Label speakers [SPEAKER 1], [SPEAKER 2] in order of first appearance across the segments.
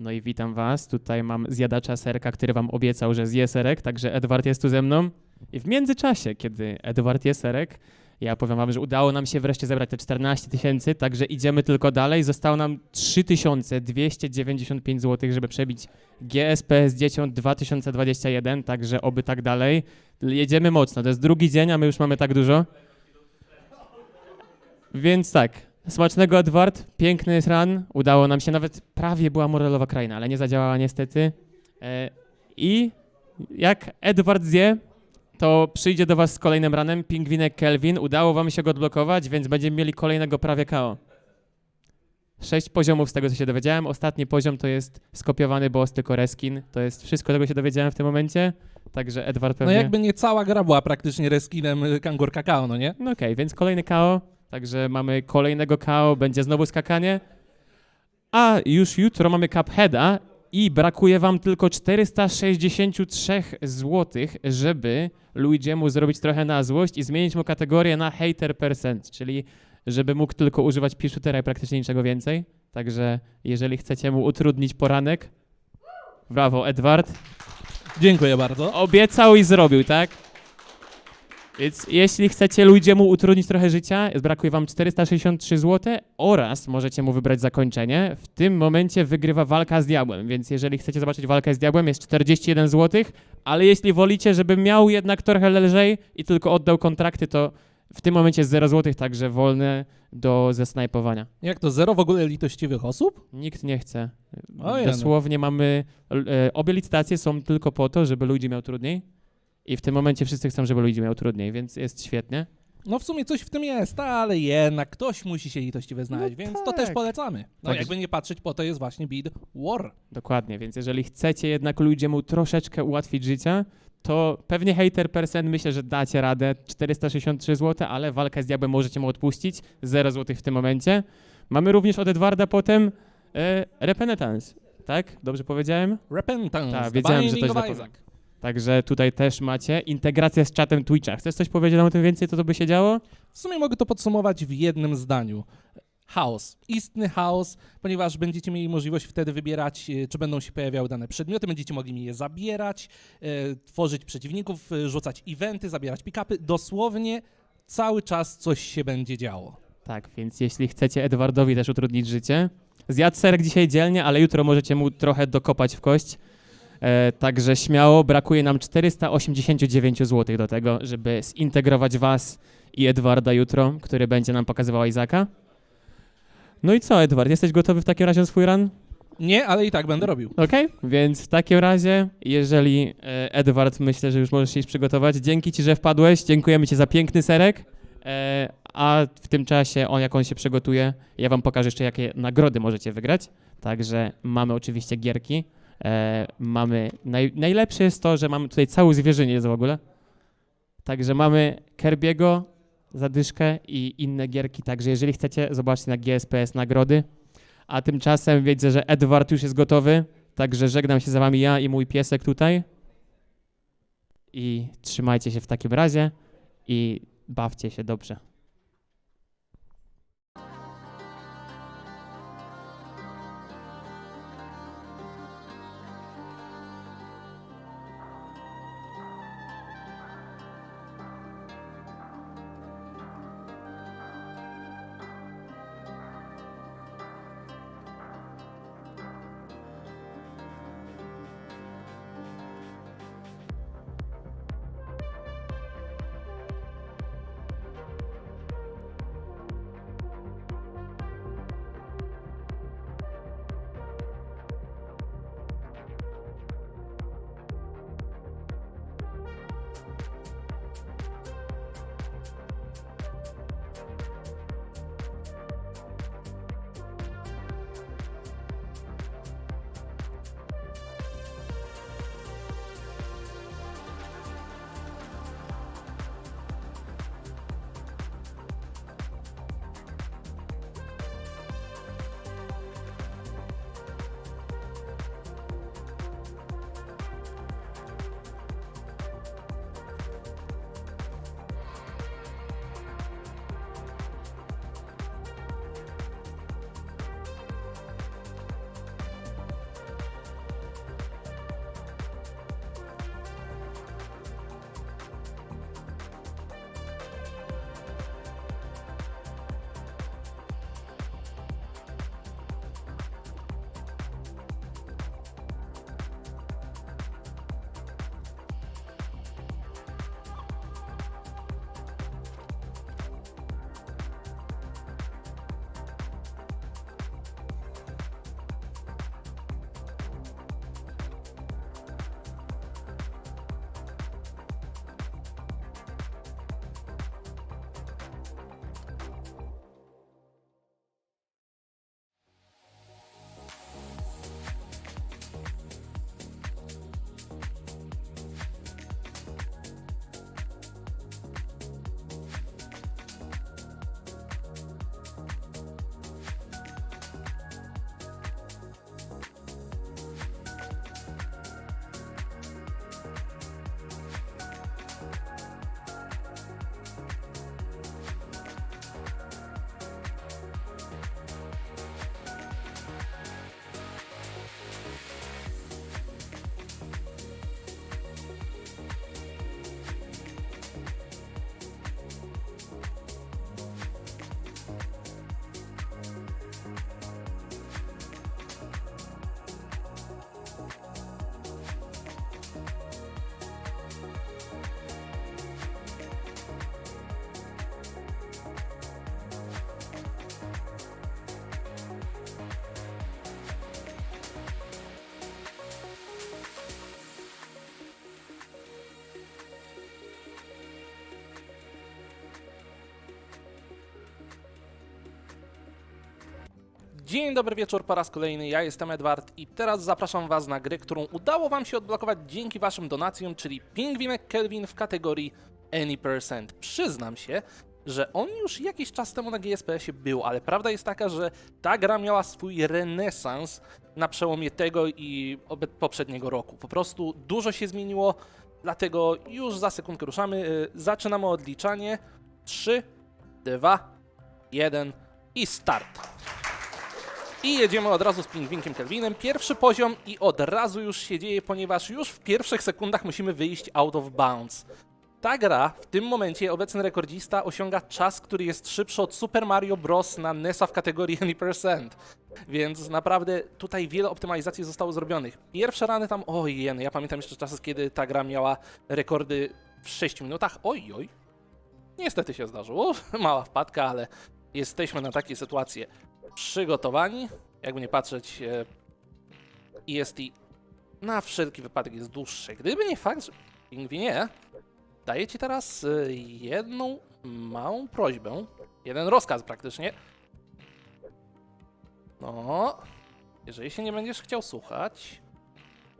[SPEAKER 1] No i witam was. Tutaj mam zjadacza serka, który wam obiecał, że zje serek, także Edward jest tu ze mną. I w międzyczasie, kiedy Edward je serek, ja powiem wam, że udało nam się wreszcie zebrać te 14 tysięcy, także idziemy tylko dalej. Zostało nam 3295 zł, żeby przebić GSP z dziecią 2021, także oby tak dalej. Jedziemy mocno, to jest drugi dzień, a my już mamy tak dużo. Więc tak, smacznego Edward, piękny jest run, udało nam się, nawet prawie była morelowa kraina, ale nie zadziałała niestety. E, I jak Edward zje, to przyjdzie do was z kolejnym ranem pingwinek Kelvin, udało wam się go odblokować, więc będziemy mieli kolejnego prawie KO. Sześć poziomów z tego, co się dowiedziałem. Ostatni poziom to jest skopiowany boss, tylko reskin. To jest wszystko, czego się dowiedziałem w tym momencie. Także Edward
[SPEAKER 2] No
[SPEAKER 1] pewnie...
[SPEAKER 2] jakby nie cała gra była praktycznie reskinem Kangur Kakao, no nie?
[SPEAKER 1] No okej, więc kolejny KO. Także mamy kolejnego KO, będzie znowu skakanie. A już jutro mamy Cupheada i brakuje wam tylko 463 zł, żeby Luigiemu zrobić trochę na złość i zmienić mu kategorię na hater percent, czyli żeby mógł tylko używać pishootera i praktycznie niczego więcej. Także jeżeli chcecie mu utrudnić poranek, brawo Edward.
[SPEAKER 2] Dziękuję bardzo.
[SPEAKER 1] Obiecał i zrobił, tak? Więc jeśli chcecie ludziemu utrudnić trochę życia, brakuje wam 463 zł oraz możecie mu wybrać zakończenie. W tym momencie wygrywa walka z diabłem, więc jeżeli chcecie zobaczyć walkę z diabłem jest 41 zł, ale jeśli wolicie, żeby miał jednak trochę lżej i tylko oddał kontrakty, to w tym momencie jest 0 zł, także wolne do zesnajpowania.
[SPEAKER 2] Jak to, zero w ogóle litościwych osób?
[SPEAKER 1] Nikt nie chce.
[SPEAKER 2] No.
[SPEAKER 1] Dosłownie mamy. E, obie licytacje są tylko po to, żeby ludzi miał trudniej. I w tym momencie wszyscy chcą, żeby ludzi miał trudniej, więc jest świetnie.
[SPEAKER 2] No w sumie coś w tym jest, ale jednak ktoś musi się litościwy znaleźć,
[SPEAKER 1] No
[SPEAKER 2] więc to
[SPEAKER 1] tak.
[SPEAKER 2] też polecamy. No
[SPEAKER 1] Tak.
[SPEAKER 2] jakby nie patrzeć, po to jest właśnie Beat War.
[SPEAKER 1] Dokładnie, więc jeżeli chcecie jednak ludziemu troszeczkę ułatwić życie, to pewnie hater percent myślę, że dacie radę. 463 zł, ale walkę z diabłem możecie mu odpuścić. 0 zł w tym momencie. Mamy również od Edwarda potem e, Repenitance. Tak? Dobrze powiedziałem?
[SPEAKER 2] Repentance,
[SPEAKER 1] Tak,
[SPEAKER 2] The
[SPEAKER 1] wiedziałem, że to
[SPEAKER 2] Binding
[SPEAKER 1] źle
[SPEAKER 2] of
[SPEAKER 1] powiem. Także tutaj też macie integrację z czatem Twitcha. Chcesz coś powiedzieć nam o tym więcej, to to by się działo?
[SPEAKER 2] W sumie mogę to podsumować w jednym zdaniu. Chaos. Istny chaos, ponieważ będziecie mieli możliwość wtedy wybierać, e, czy będą się pojawiały dane przedmioty, będziecie mogli je zabierać, e, tworzyć przeciwników, e, rzucać eventy, zabierać pick-upy. Dosłownie cały czas coś się będzie działo.
[SPEAKER 1] Tak, więc jeśli chcecie Edwardowi też utrudnić życie, zjadł serek dzisiaj dzielnie, ale jutro możecie mu trochę dokopać w kość. E, także śmiało, brakuje nam 489 zł do tego, żeby zintegrować was i Edwarda jutro, który będzie nam pokazywał Izaka. No i co, Edward, jesteś gotowy w takim razie na swój run?
[SPEAKER 2] Nie, ale i tak będę robił.
[SPEAKER 1] Okej, więc w takim razie, jeżeli e, Edward, myślę, że już możesz się iść przygotować. Dzięki ci, że wpadłeś, dziękujemy ci za piękny serek. E, a w tym czasie, on jak on się przygotuje, ja wam pokażę jeszcze, jakie nagrody możecie wygrać. Także mamy oczywiście gierki. E, mamy, naj, najlepsze jest to, że mamy tutaj całą zwierzynię w ogóle. Także mamy Kerbiego, zadyszkę i inne gierki. Także jeżeli chcecie, zobaczcie na GSPS nagrody. A tymczasem widzę, że Edward już jest gotowy. Także żegnam się za wami ja i mój piesek tutaj. I trzymajcie się w takim razie i bawcie się dobrze.
[SPEAKER 2] Dzień dobry wieczór po raz kolejny, ja jestem Edward i teraz zapraszam was na grę, którą udało wam się odblokować dzięki waszym donacjom, czyli Pingwinek Kelvin w kategorii Any Percent. Przyznam się, że on już jakiś czas temu na GSPS-ie był, ale prawda jest taka, że ta gra miała swój renesans na przełomie tego i poprzedniego roku. Po prostu dużo się zmieniło, dlatego już za sekundkę ruszamy. Y, Zaczynamy odliczanie. 3, 2, 1 i start. I jedziemy od razu z pingwinkiem Kelvinem. Pierwszy poziom i od razu już się dzieje, ponieważ już w pierwszych sekundach musimy wyjść out of bounds. Ta gra w tym momencie obecny rekordzista osiąga czas, który jest szybszy od Super Mario Bros. na NES-a w kategorii Any Percent. Więc naprawdę tutaj wiele optymalizacji zostało zrobionych. Pierwsze rany tam, oj, jeny, ja pamiętam jeszcze czasy, kiedy ta gra miała rekordy w 6 minutach. Oj, oj. Niestety się zdarzyło, mała wpadka, ale jesteśmy na takie sytuacje przygotowani. Jakby nie patrzeć, e, EST na wszelki wypadek jest dłuższe. Gdyby nie fakt, że pingwinie, daję ci teraz e, jedną małą prośbę, jeden rozkaz praktycznie. No, jeżeli się nie będziesz chciał słuchać,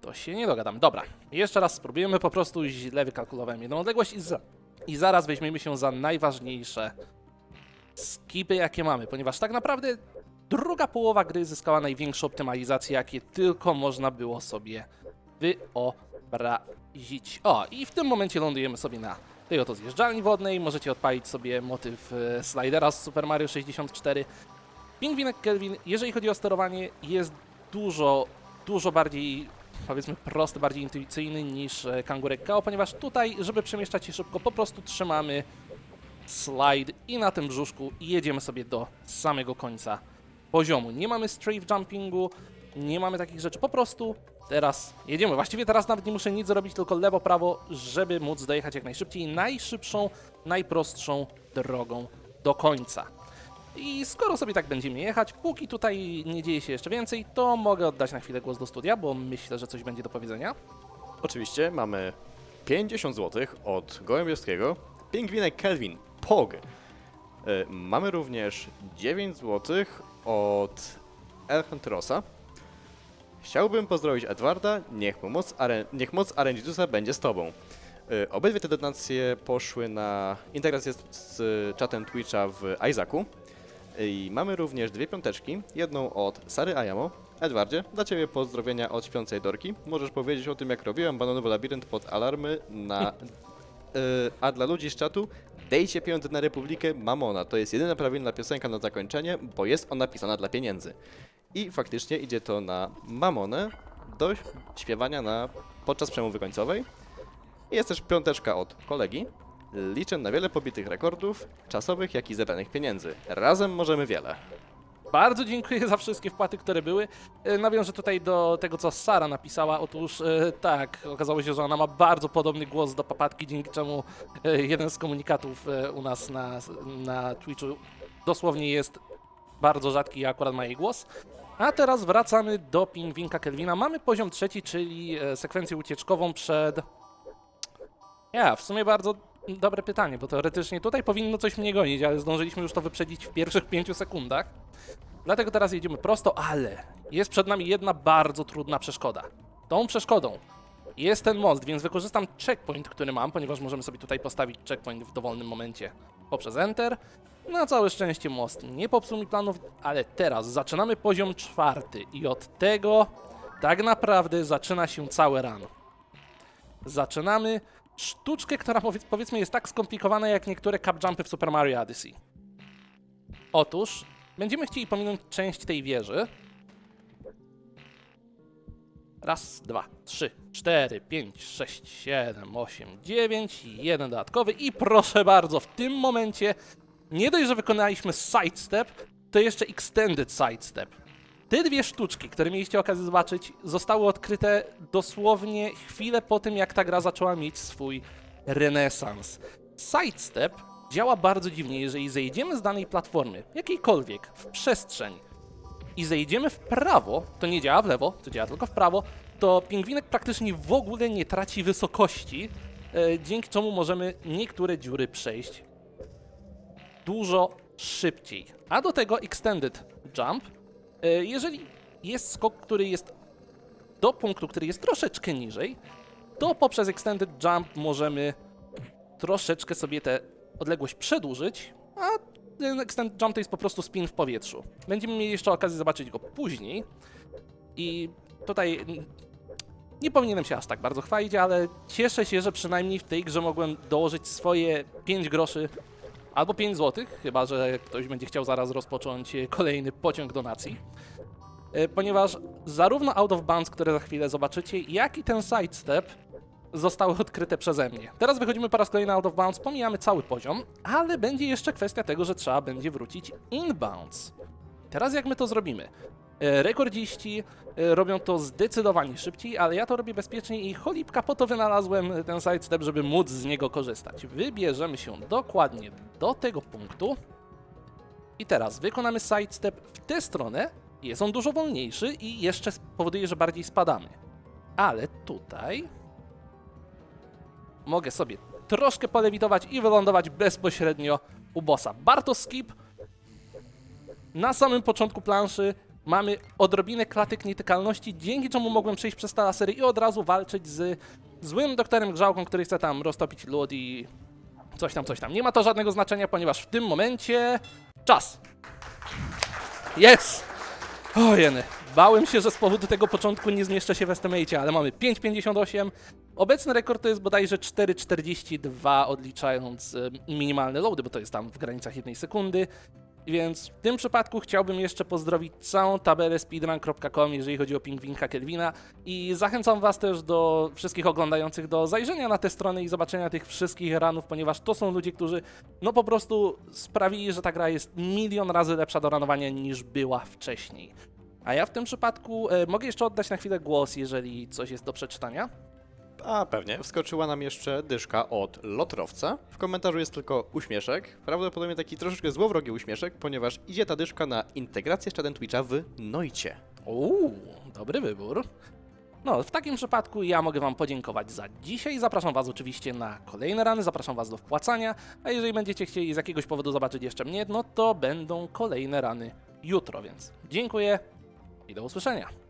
[SPEAKER 2] to się nie dogadam. Dobra, jeszcze raz spróbujemy, po prostu źle wykalkulowałem jedną odległość i, za, i zaraz weźmiemy się za najważniejsze skipy, jakie mamy, ponieważ tak naprawdę druga połowa gry zyskała największe optymalizacje, jakie tylko można było sobie wyobrazić. O, i w tym momencie lądujemy sobie na tej oto zjeżdżalni wodnej. Możecie odpalić sobie motyw e, slidera z Super Mario 64. Pingwinek Kelvin, jeżeli chodzi o sterowanie, jest dużo, dużo bardziej powiedzmy prosty, bardziej intuicyjny niż e, Kangurek KO, ponieważ tutaj, żeby przemieszczać się szybko, po prostu trzymamy slide i na tym brzuszku jedziemy sobie do samego końca poziomu. Nie mamy strafe jumpingu, nie mamy takich rzeczy, po prostu teraz jedziemy. Właściwie teraz nawet nie muszę nic zrobić, tylko lewo, prawo, żeby móc dojechać jak najszybciej, najszybszą, najprostszą drogą do końca. I skoro sobie tak będziemy jechać, póki tutaj nie dzieje się jeszcze więcej, to mogę oddać na chwilę głos do studia, bo myślę, że coś będzie do powiedzenia.
[SPEAKER 3] Oczywiście mamy 50 zł od Gołębiowskiego, Pingwinek Kelvin, POG. Y, Mamy również 9 zł od Elhentrosa. Chciałbym pozdrowić Edwarda, niech, mu moc, are, niech moc Arendzidusa będzie z tobą. Y, Obydwie te donacje poszły na integrację z, z czatem Twitcha w Isaacu. I mamy również dwie piąteczki, jedną od Sary Ayamo. Edwardzie, dla Ciebie pozdrowienia od śpiącej Dorki. Możesz powiedzieć o tym, jak robiłem banonowy labirynt pod alarmy na... A dla ludzi z czatu, dejcie pieniądze na Republikę Mamona. To jest jedyna prawilna piosenka na zakończenie, bo jest ona pisana dla pieniędzy. I faktycznie idzie to na Mamonę do śpiewania na, podczas przemowy końcowej. Jest też piąteczka od kolegi. Liczę na wiele pobitych rekordów, czasowych, jak i zebranych pieniędzy. Razem możemy wiele.
[SPEAKER 2] Bardzo dziękuję za wszystkie wpłaty, które były. E, Nawiążę tutaj do tego, co Sara napisała. Otóż e, tak, okazało się, że ona ma bardzo podobny głos do papatki, dzięki czemu e, jeden z komunikatów u nas na, na Twitchu dosłownie jest bardzo rzadki i akurat ma jej głos. A teraz wracamy do pingwinka Kelvina. Mamy poziom trzeci, czyli sekwencję ucieczkową przed... Ja, w sumie bardzo dobre pytanie, bo teoretycznie tutaj powinno coś mnie gonić, ale zdążyliśmy już to wyprzedzić w pierwszych pięciu sekundach. Dlatego teraz jedziemy prosto, ale jest przed nami jedna bardzo trudna przeszkoda. Tą przeszkodą jest ten most, więc wykorzystam checkpoint, który mam, ponieważ możemy sobie tutaj postawić checkpoint w dowolnym momencie poprzez Enter. Na całe szczęście most nie popsuł mi planów, ale teraz zaczynamy poziom czwarty i od tego tak naprawdę zaczyna się cały run. Zaczynamy sztuczkę, która powiedz, powiedzmy jest tak skomplikowana jak niektóre cap jumpy w Super Mario Odyssey. Otóż będziemy chcieli pominąć część tej wieży. Raz, dwa, trzy, cztery, pięć, sześć, siedem, osiem, dziewięć jeden dodatkowy. I proszę bardzo, w tym momencie nie dość, że wykonaliśmy sidestep, to jeszcze extended sidestep. Te dwie sztuczki, które mieliście okazję zobaczyć, zostały odkryte dosłownie chwilę po tym, jak ta gra zaczęła mieć swój renesans. Sidestep działa bardzo dziwnie, jeżeli zejdziemy z danej platformy, jakiejkolwiek, w przestrzeń i zejdziemy w prawo, to nie działa w lewo, to działa tylko w prawo, to pingwinek praktycznie w ogóle nie traci wysokości, e, dzięki czemu możemy niektóre dziury przejść dużo szybciej. A do tego extended jump Jeżeli jest skok, który jest do punktu, który jest troszeczkę niżej, to poprzez Extended Jump możemy troszeczkę sobie tę odległość przedłużyć, a ten Extended Jump to jest po prostu spin w powietrzu. Będziemy mieli jeszcze okazję zobaczyć go później i tutaj nie powinienem się aż tak bardzo chwalić, ale cieszę się, że przynajmniej w tej grze mogłem dołożyć swoje 5 groszy albo 5 złotych, chyba że ktoś będzie chciał zaraz rozpocząć kolejny pociąg donacji. E, Ponieważ zarówno Out of Bounds, które za chwilę zobaczycie, jak i ten sidestep zostały odkryte przeze mnie. Teraz wychodzimy po raz kolejny Out of Bounds, pomijamy cały poziom, ale będzie jeszcze kwestia tego, że trzeba będzie wrócić inbounds. Teraz jak my to zrobimy? E, Rekordziści e, robią to zdecydowanie szybciej, ale ja to robię bezpieczniej i cholipka po to wynalazłem ten sidestep, żeby móc z niego korzystać. Wybierzemy się dokładnie do tego punktu i teraz wykonamy sidestep w tę stronę. Jest on dużo wolniejszy i jeszcze spowoduje, że bardziej spadamy. Ale tutaj mogę sobie troszkę polewitować i wylądować bezpośrednio u bossa. Barto skip. Na samym początku planszy mamy odrobinę klatek nietykalności, dzięki czemu mogłem przejść przez te lasery i od razu walczyć z złym doktorem Grzałką, który chce tam roztopić lód i coś tam, coś tam. Nie ma to żadnego znaczenia, ponieważ w tym momencie... Czas! Jest! O jeny. Bałem się, że z powodu tego początku nie zmieszczę się w estimate, ale mamy 5,58. Obecny rekord to jest bodajże 4,42 odliczając e, minimalne loady, bo to jest tam w granicach jednej sekundy. Więc w tym przypadku chciałbym jeszcze pozdrowić całą tabelę speedrun.com, jeżeli chodzi o pingwinka Kelvina i zachęcam Was też do wszystkich oglądających do zajrzenia na tę stronę i zobaczenia tych wszystkich ranów, ponieważ to są ludzie, którzy no po prostu sprawili, że ta gra jest milion razy lepsza do ranowania niż była wcześniej. A ja w tym przypadku e, mogę jeszcze oddać na chwilę głos, jeżeli coś jest do przeczytania.
[SPEAKER 3] A pewnie, wskoczyła nam jeszcze dyszka od lotrowca. W komentarzu jest tylko uśmieszek, prawdopodobnie taki troszeczkę złowrogi uśmieszek, ponieważ idzie ta dyszka na integrację z czatem Twitcha w Noicie.
[SPEAKER 2] Uuu, dobry wybór. No, w takim przypadku ja mogę Wam podziękować za dzisiaj. Zapraszam Was oczywiście na kolejne rany, zapraszam Was do wpłacania, a jeżeli będziecie chcieli z jakiegoś powodu zobaczyć jeszcze mnie, no to będą kolejne rany jutro, więc dziękuję i do usłyszenia.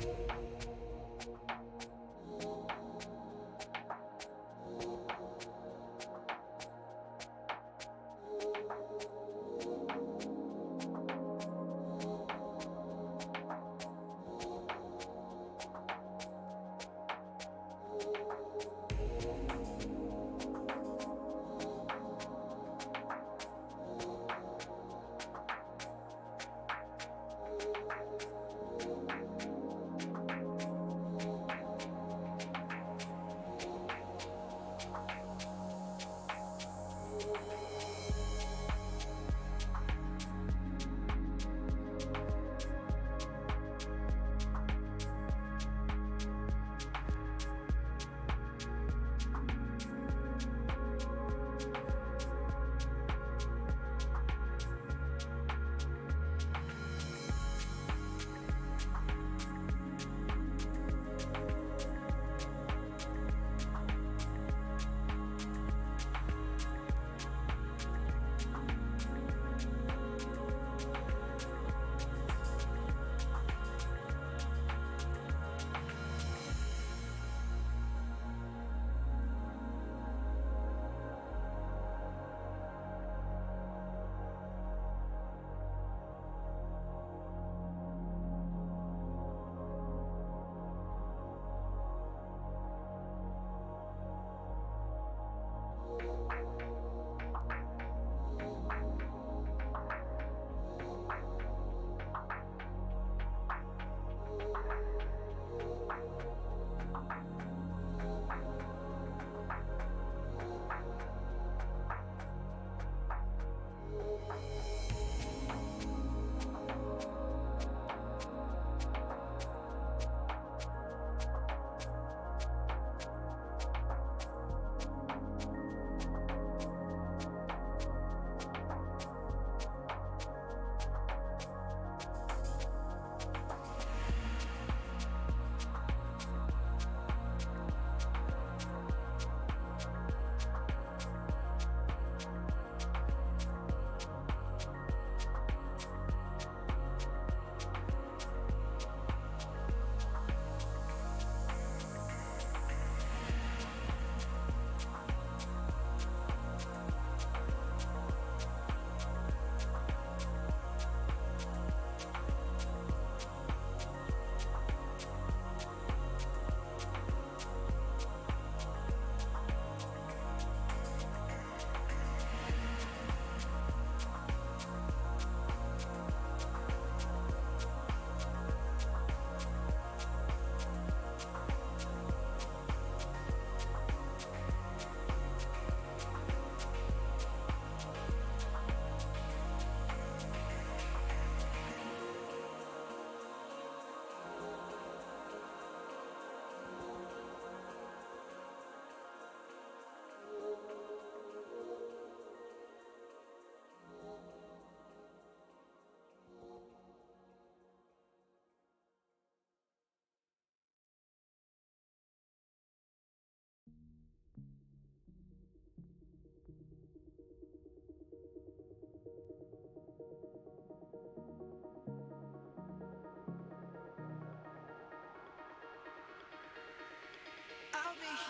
[SPEAKER 4] Thank you.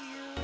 [SPEAKER 4] you.